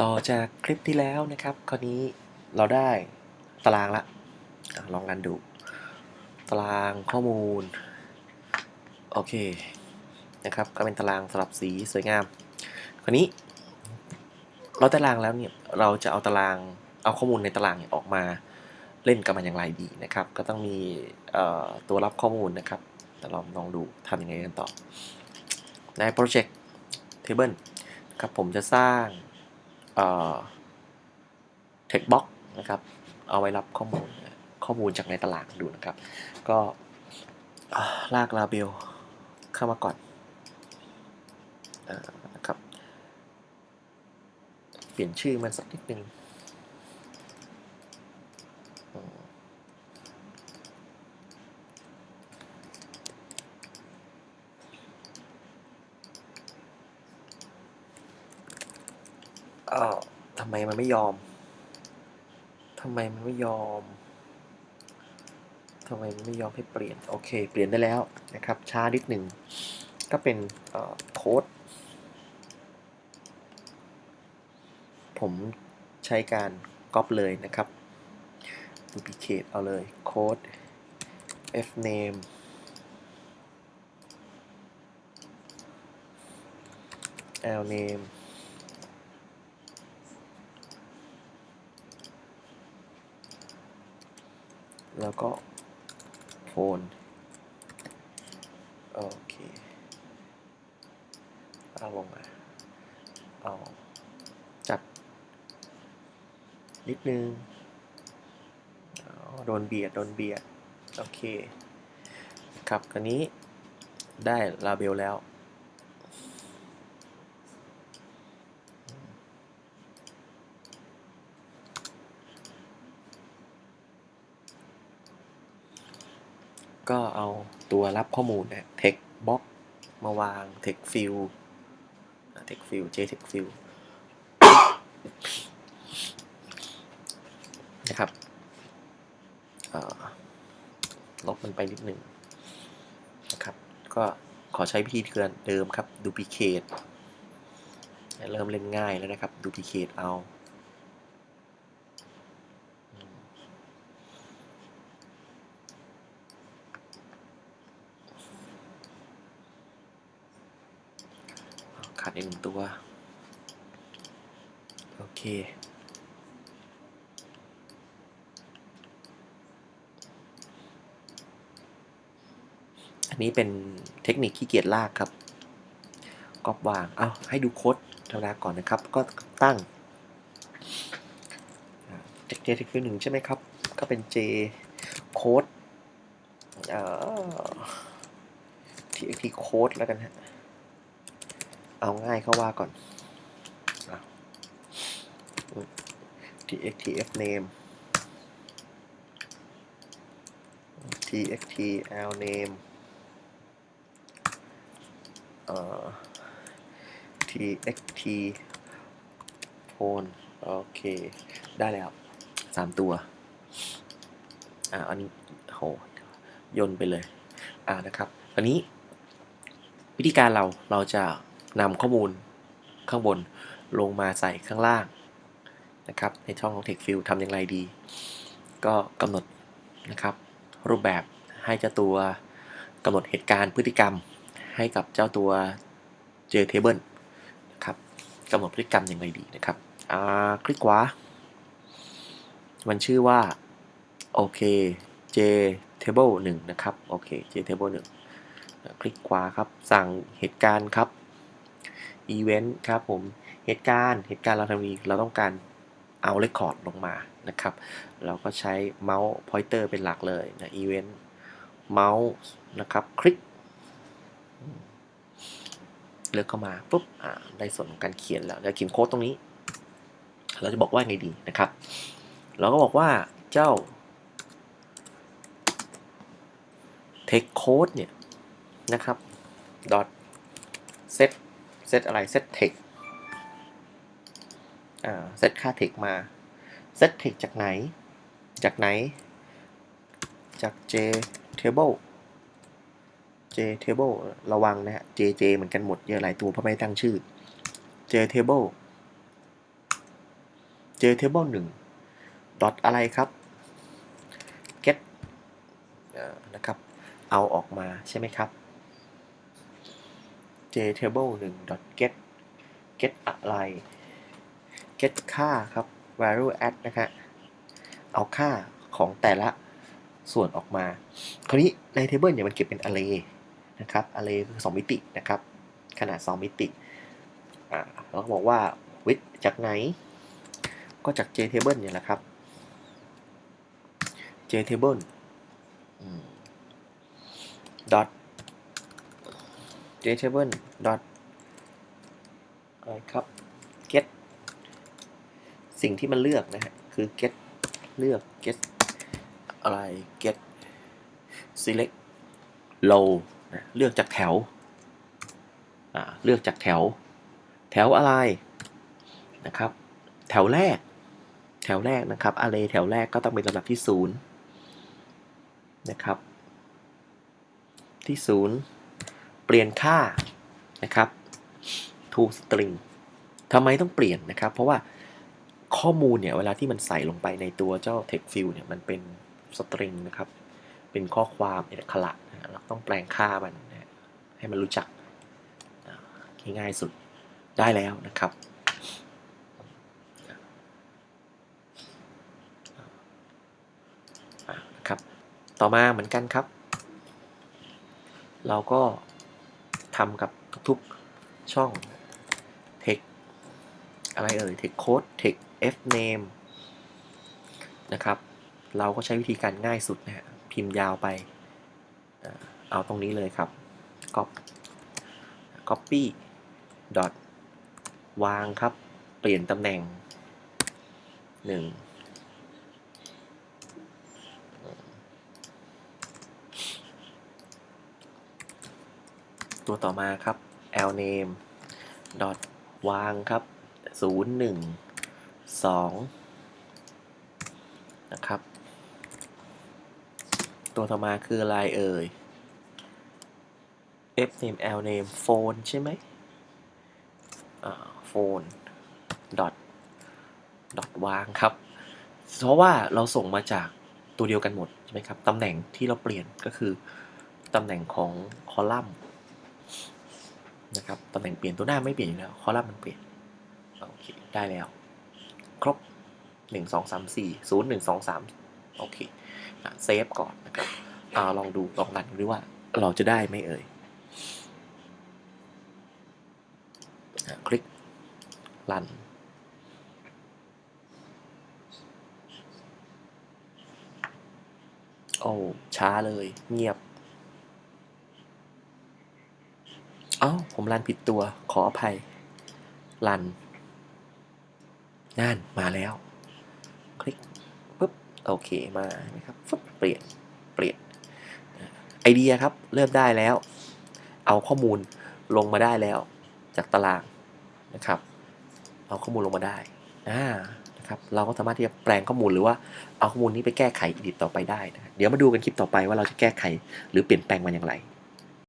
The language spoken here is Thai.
ต่อจากคลิปที่แล้วนะครับ คราวนี้เราได้ตารางละอะลองกันดู ตารางข้อมูล โอเคนะครับ ก็เป็นตารางสลับสีสวยงาม คราวนี้ เราตารางแล้วเนี่ยเราจะเอาตารางเอาข้อมูลในตารางเนี่ยออกมาเล่นกับมันอย่างไรดีนะครับ ก็ต้องมีตัวรับข้อมูลนะครับแต่เราลองดูทำยังไงกันต่อ ใน Project Table ครับผมจะสร้าง เทคบ็อกนะครับ เอาไว้รับข้อมูลข้อมูลจากในตลาดดูนะครับ ก็ลากลาเบลเข้ามาก่อนอนะครับ เปลี่ยนชื่อมันสักนิดนึง ออทำไมมันไม่ยอมทำไมมันไม่ยอมทำไมมันไม่ยอมให้เปลี่ยน โอเค เปลี่ยนได้แล้วนะครับ ช้านิดหนึ่ง ก็เป็นโค้ด ผมใช้การก๊อปเลยนะครับ duplicate เอาเลย โค้ด fname lname แล้วก็โฟนโอเคเอาลงมาเอาจัด นิดนึงโดนเบียด โดนเบียด โอเค ครับคันนี้ได้ลาเบลแล้ว ก็เอาตัวรับข้อมูลเนี่ย text box มาวาง text field text field jtext field นะครับลบมันไปนิดหนึ่งนะครับ ก็ขอใช้วิธีเดิมครับ duplicate เริ่มเล่นง่ายแล้วนะครับ duplicate เอา ขาดอีกหนึ่งตัว โอเค อันนี้เป็นเทคนิคขี้เกียจลากครับก๊อปวาง เอาให้ดูโค้ดธรรมดาก่อนนะครับ ก็ตั้งเทคเจเทคฟิลหนึ่งใช่ไหมครับ ก็เป็น J โค้ดเอ่อ txt โค้ดแล้วกันฮะ เอาง่ายเข้าว่าก่อนอะ txtf name txtl name เอ่อ txt phone โอเค ได้แล้วสามตัว อ่า อันนี้โหยนต์ไปเลย อ่านะครับอันนี้ วิธีการเราเราจะ นำข้อมูลข้างบนลงมาใส่ข้างล่างนะครับในช่องของ Text Field ทำอย่างไรดี ก็กำหนดนะครับ รูปแบบให้เจ้าตัวกำหนดเหตุการณ์พฤติกรรมให้กับเจ้าตัว JTable นะครับกำหนดพฤติกรรมอย่างไรดีนะครับคลิกขวา มันชื่อว่า โอเค JTable 1 นะครับ โอเค JTable 1 คลิกขวาครับ สั่งเหตุการณ์ครับ event ครับผมเหตุการณ์เหตุการณ์เราทำนี้เราต้องการเอาเรคคอร์ดลงมานะครับ เราก็ใช้เมาส์ pointer เป็นหลักเลยนะ event เมาส์นะครับคลิกเลือกเข้ามาปุ๊บอ่าได้ส่วนของการเขียนแล้วจะเขียนโค้ดตรงนี้ เราจะบอกว่าไงดีนะครับ เราก็บอกว่าเจ้า text code เนี่ยนะครับ dot set set อะไร set text อ่า set ค่า text มา set text จากไหน จากไหน จาก j table j table ระวังนะฮะ j j เหมือนกันหมดเยอะหลายตัวเพราะไม่ตั้งชื่อ j table JTable 1 dot อะไรครับ get นะครับ เอาออกมาใช่ไหมครับ JTable 1 get get อะไร get ค่าครับ value add นะฮะเอาค่าของแต่ละส่วนออกมา คราวนี้ใน table เนี่ยมันเก็บเป็น array นะครับ array คือ2มิตินะครับ ขนาด 2 มิติอ่าเราก็บอกว่า width จากไหน ก็จาก JTable เนี่ยแหละครับ JTable dot JTable dot อะไรครับ get สิ่งที่มันเลือกนะฮะ คือ get เลือก get อะไร get select row นะเลือกจากแถว อ่า เลือกจากแถว แถวอะไรนะครับ แถวแรก แถวแรกนะครับ array แถวแรกก็ต้องเป็นลำดับที่ศูนย์นะครับ ที่ศูนย์ ปลี่ยนค่านะครับ to string ทำไมต้องเปลี่ยนนะครับ เพราะว่าข้อมูลเนี่ยเวลาที่มันใส่ลงไปในตัวเจ้า text field เนี่ยมันเป็น string นะครับ เป็นข้อความเป็นอักขระเราต้องแปลงค่ามันให้มันรู้จักง่ายสุดได้แล้วนะครับ นะครับ ต่อมาเหมือนกันครับ เราก็ ทำกับทุกๆช่องเทคอะไรเอ่ยเทคโค้ดเทคเอฟเนมนะครับ เราก็ใช้วิธีการง่ายสุดนะฮะพิมพ์ยาวไป เอาตรงนี้เลยครับ cop copy ดอทวางครับ เปลี่ยนตำแหน่ง 1 ตัวต่อมาครับ l name dot วางครับศูนย์หนึ่งสองนะครับ ตัวต่อมาคืออะไรเอ่ย f name l name phone ใช่ไหมอ่า phone dot dot วางครับ เพราะว่าเราส่งมาจากตัวเดียวกันหมดใช่ไหมครับ ตำแหน่งที่เราเปลี่ยนก็คือตำแหน่งของคอลัมน์ นะครับตำแหน่งเปลี่ยนตัวหน้าไม่เปลี่ยนอยู่แล้วคอลัมน์มันเปลี่ยนโอเคได้แล้ว ครบ 1 2 3 4 0 1 2 3โอเคเซฟก่อนนะครับอาลองดูลองรันดูว่าเราจะได้ไหมเอ่ยอคลิกรันโอ้ช้าเลยเงียบ เอ้าผมรันผิดตัวขออภัย รันนั่นมาแล้ว คลิกปุ๊บโอเคมานะครับฟึบเปลี่ยนเปลี่ยนไอเดียครับ เริ่มได้แล้ว เอาข้อมูลลงมาได้แล้ว จากตารางนะครับ เอาข้อมูลลงมาได้อ่านะครับ เราก็สามารถที่จะแปลงข้อมูลหรือว่าเอาข้อมูลนี้ไปแก้ไขอีดิตต่อไปได้นะเดี๋ยวมาดูกันคลิปต่อไปว่าเราจะแก้ไขหรือเปลี่ยนแปลงมันอย่างไร